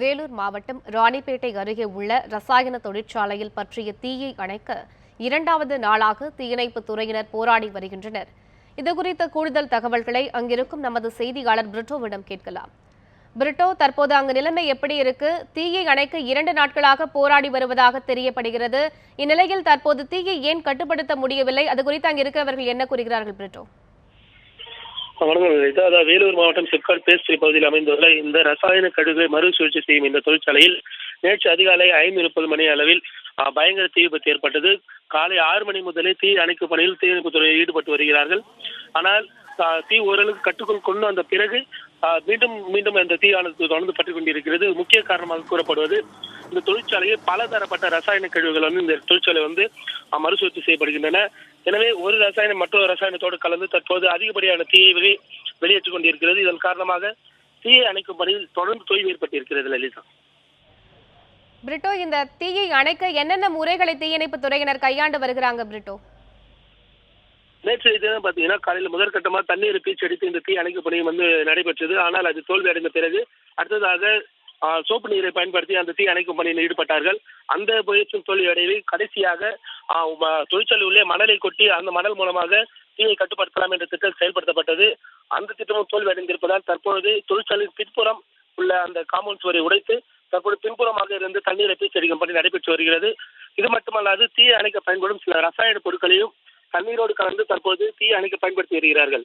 வேலூர் மாவட்டம் ராணிப்பேட்டை அருகே உள்ள ரசாயன தொழிற்சாலையில் பற்றிய தீயை அணைக்க இரண்டாவது நாளாக தீயணைப்பு துறையினர் போராடி வருகின்றனர். இதுகுறித்த கூடுதல் தகவல்களை அங்கிருக்கும் நமது செய்தியாளர் பிரிட்டோவிடம் கேட்கலாம். பிரிட்டோ தற்போது அங்கு நிலைமை எப்படி இருக்கு? தீயை அணைக்க இரண்டு நாட்களாக போராடி வருவதாக தெரியப்படுகிறது. இந்நிலையில் தற்போது தீயை ஏன் கட்டுப்படுத்த முடியவில்லை? அது குறித்து அங்கிருக்கிறவர்கள் என்ன கூறுகிறார்கள் பிரிட்டோ? வணக்கம் லலிதா. அதாவது வேலூர் மாவட்டம் சிப்காட் பேஸ்ட்ரி பகுதியில் அமைந்துள்ள இந்த ரசாயன கழிவுகளை மறுசுழற்சி செய்யும் இந்த தொழிற்சாலையில் நேற்று அதிகாலை ஐந்து முப்பது மணி அளவில் பயங்கர தீ விபத்து ஏற்பட்டது காலை ஆறு மணி முதலே தீ அணைக்கும் பணியில் தீயணைப்பு துறையில் ஈடுபட்டு வருகிறார்கள் ஆனால் தீ ஓரளவுக்கு கட்டுக்குள் கொண்டு வந்த பிறகு மீண்டும் மீண்டும் அந்த தீயானது தொடர்ந்து பற்றி கொண்டிருக்கிறது. முக்கிய காரணமாக கூறப்படுவது இந்த தொழிற்சாலையில் பலதரப்பட்ட ரசாயன கழிவுகள் வந்து இந்த தொழிற்சாலை வந்து மறுசுழற்சி செய்யப்படுகின்றன. எனவே ஒரு ரசாயனம் மற்றொரு ரசாயனத்தோடு கலந்து தற்போது அதிகப்படியான தீயை வெளி வெளியேற்றிக் கொண்டிருக்கிறது. இதன் காரணமாக தீயை அணைக்கும் பணியில் தொடர்ந்து தொய்வு ஏற்பட்டிருக்கிறது லலிதா. பிரிட்டோ இந்த தீயை அணைக்க என்னென்ன முறைகளை தீயணைப்பு துறையினர் கையாண்டு வருகிறாங்க பிரிட்டோ? நேற்று தினம் பார்த்தீங்கன்னா காலையில் முதற்கட்டமாக தண்ணீர் பீச்சடித்து இந்த தீ அணைக்கும் பணி வந்து நடைபெற்றது. ஆனால் அது தோல்வி அடைந்த பிறகு அடுத்ததாக சோப்பு நீரை பயன்படுத்தி அந்த தீ அணைக்கும் பணியில் ஈடுபட்டார்கள். அந்த முயற்சியும் தோல்வி அடைவில் கடைசியாக தொழிற்சாலை உள்ளே மணலை கொட்டி அந்த மணல் மூலமாக தீயை கட்டுப்படுத்தலாம் என்ற திட்டம் செயல்படுத்தப்பட்டது. அந்த திட்டமும் தோல்வி அடைந்திருப்பதால் தற்பொழுது தொழிற்சாலையின் பின்புறம் உள்ள அந்த காம்பவுண்ட் சுவரை உடைத்து தற்போது பின்புறமாக இருந்து தண்ணீரை பீச்சடிக்கும் பணி நடைபெற்று வருகிறது. இது மட்டுமல்லாது தீயை அணைக்க பயன்படும் சில ரசாயன பொருட்களையும் தண்ணீரோடு கலந்து தற்போது தீ அணைக்க பயன்படுத்தி வருகிறார்கள்.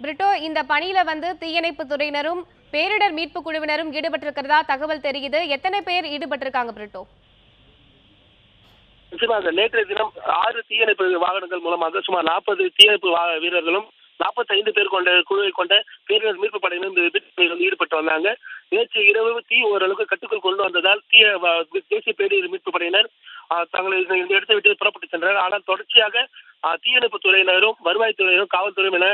பிரிட்டோ இந்த பணியில வந்து தீயணைப்புத் துறையினரும் பேரிடர் மீட்பு குழுவினரும் ஈடுபட்டிருக்கிறதா தகவல் தெரியுது. எத்தனை பேர் ஈடுபட்டிருக்காங்க பிரிட்டோ? நிச்சயமாக நேற்றைய தினம் ஆறு தீயணைப்பு வாகனங்கள் மூலமாக சுமார் நாற்பது தீயணைப்பு வீரர்களும் 45 பேர் கொண்ட குழுவை கொண்ட பேரிடர் மீட்பு படையினர் ஈடுபட்டு வந்தாங்க. நேற்று இரவு தீ ஓரளவுக்கு கட்டுக்குள் கொண்டு வந்ததால் தீய தேசிய பேரிடர் மீட்பு படையினர் தங்களை இந்த இடத்தை விட்டு புறப்பட்டு சென்றனர். ஆனால் தொடர்ச்சியாக தீயணைப்பு துறையினரும் வருவாய்த்துறையினரும் காவல்துறையும் என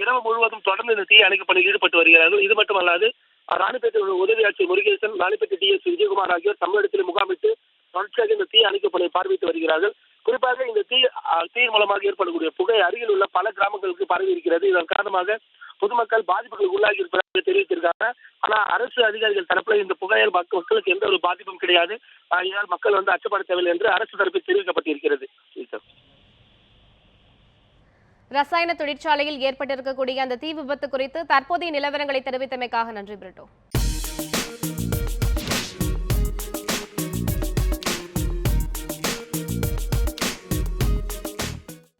இரவு முழுவதும் தொடர்ந்து இந்த தீ அணைக்கும் பணியில் ஈடுபட்டு வருகிறார்கள். இது மட்டுமல்லாது ராணிப்பேட்டை உதவி ஆட்சியர் முருகேசன் ராணிப்பேட்டை டிஎஸ் விஜயகுமார் ஆகியோர் தமிழகத்தில் முகாமிட்டு தொடர்ச்சியாக இந்த தீ அணைக்கும் பணியை பார்வையிட்டு வருகிறார்கள். குறிப்பாக இந்த தீ தீயின் மூலமாக ஏற்படக்கூடிய புகை அருகில் உள்ள பல கிராமங்களுக்கு பரவி இருக்கிறது இதன் காரணமாக பொதுமக்கள் பாதிப்புகளுக்கு உள்ளாகி இருப்பதாக தெரிவித்திருக்காங்க. ஆனா அரசு அதிகாரிகள் தரப்புல இந்த புகையால் மக்களுக்கு எந்த ஒரு பாதிப்பும் கிடையாது. இதனால் மக்கள் வந்து அச்சப்பட தேவையில்லை என்று அரசு தரப்பில் தெரிவிக்கப்பட்டிருக்கிறது. ரசாயன தொழிற்சாலையில் ஏற்பட்டிருக்கக்கூடிய அந்த தீ விபத்து குறித்து தற்போதைய நிலவரங்களை தெரிவித்தமைக்காக நன்றி பிரிட்டோ.